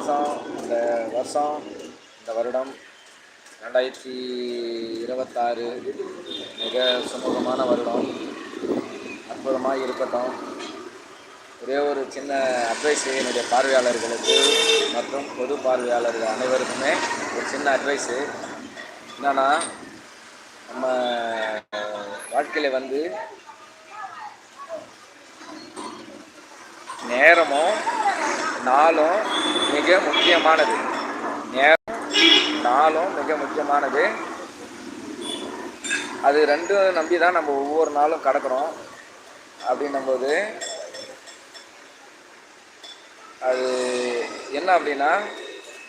மாதம் இந்த வருஷம் இந்த வருடம் ரெண்டாயிரத்தி இருபத்தாறு மிக சுமூகமான வருடம். அற்புதமாக இருக்கட்டும். ஒரே ஒரு சின்ன அட்வைஸ் என்னுடைய பார்வையாளர்களுக்கு மற்றும் பொது பார்வையாளர்கள் அனைவருக்குமே ஒரு சின்ன அட்வைஸு என்னன்னா நம்ம வாழ்க்கையில் வந்து நேரமும் நாளும் மிக முக்கியமானது. நேரம் நாளும் மிக முக்கியமானது. அது ரெண்டும் நம்பி தான் நம்ம ஒவ்வொரு நாளும் கடக்கிறோம். அப்படின்னும்போது அது என்ன அப்படின்னா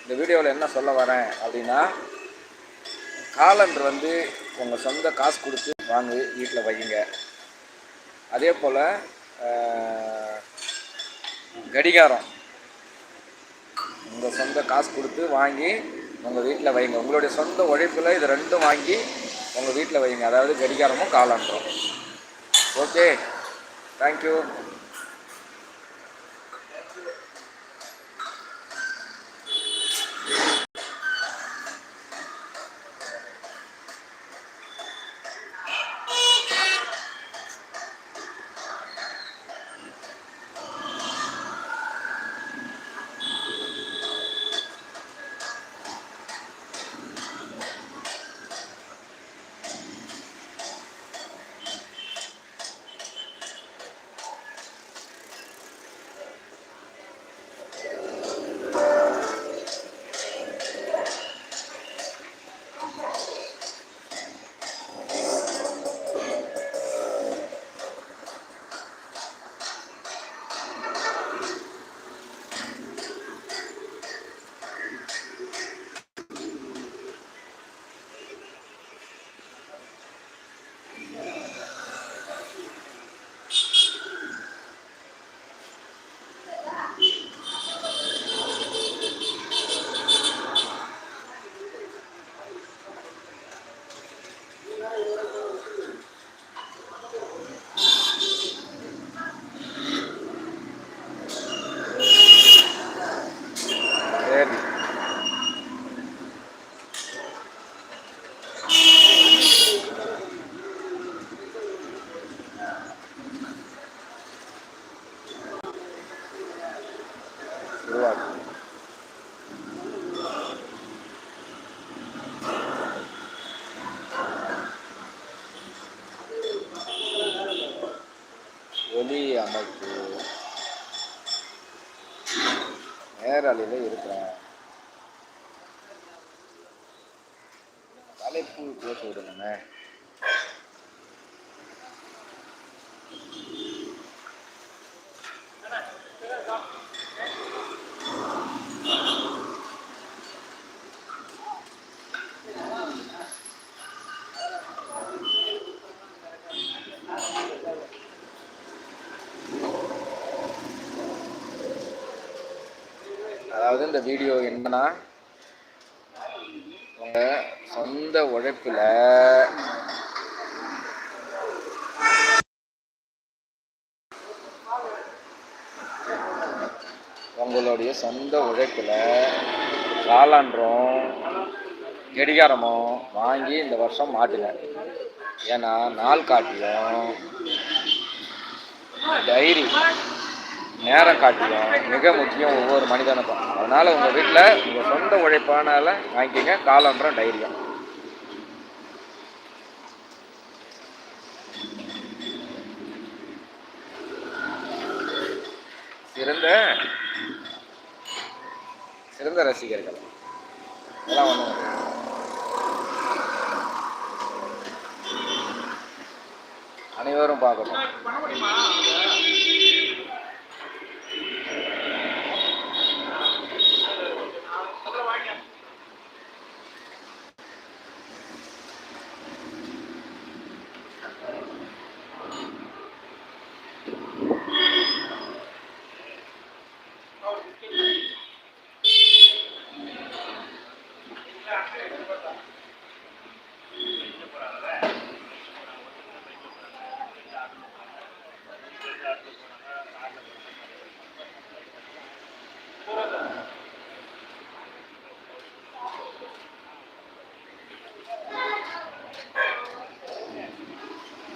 இந்த வீடியோவில் என்ன சொல்ல வரேன் அப்படின்னா காலண்டர் வந்து உங்கள் சொந்த காசு கொடுத்து வாங்கி வீட்டில் வைங்க அதே போல் கடிகாரம். உங்கள் சொந்த காசு கொடுத்து வாங்கி உங்கள் வீட்டில் வைங்க. உங்களுடைய சொந்த உழைப்பில் இது ரெண்டும் வாங்கி உங்கள் வீட்டில் வைங்க. அதாவது கடிகாரமும் காலாண்டரும் ஓகே தேங்க்யூ உருவாக்கு ஒலி அமைப்பு. நேரலையில் இருக்கிறேன் தலைப்பு பேச விடணுமே அதாவது இந்த வீடியோ என்னன்னா உங்கள் சொந்த உழைப்பில் உங்களுடைய சொந்த உழைப்பில் காலாண்டரும் கடிகாரமும் வாங்கி இந்த வருஷம் மாட்டுங்க. ஏன்னா நாள் காட்டியும் டைரி நேரம் காட்டியும் மிக முக்கியம் ஒவ்வொரு மனிதனுக்கும். அதனால் உங்கள் வீட்டில் உங்கள் சொந்த உழைப்பானால வாங்கிக்கங்க காலன்றம் டைரியம் சிறந்த சிறந்த ரசிகர்கள். எல்லாம் ஒன்று அனைவரும் பார்க்கணும்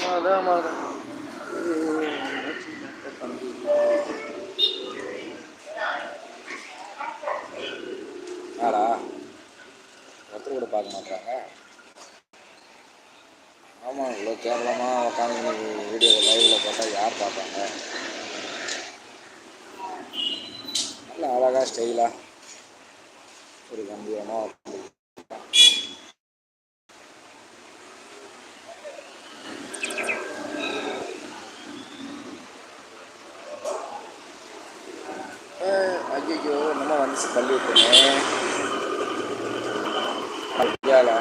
அதான் அதான் ஆடா ஒருத்தர் கூட பார்க்க மாட்டாங்க. கேவலமாக உட்காந்து வீடியோ லைவில் போட்டால் யார் பார்ப்பாங்க? நல்ல அழகாக ஸ்டைலாக ஒரு கம்பீரமாக ஐயோ நம்ம வந்து தள்ளி விட்டுருங்க ஐயாவில்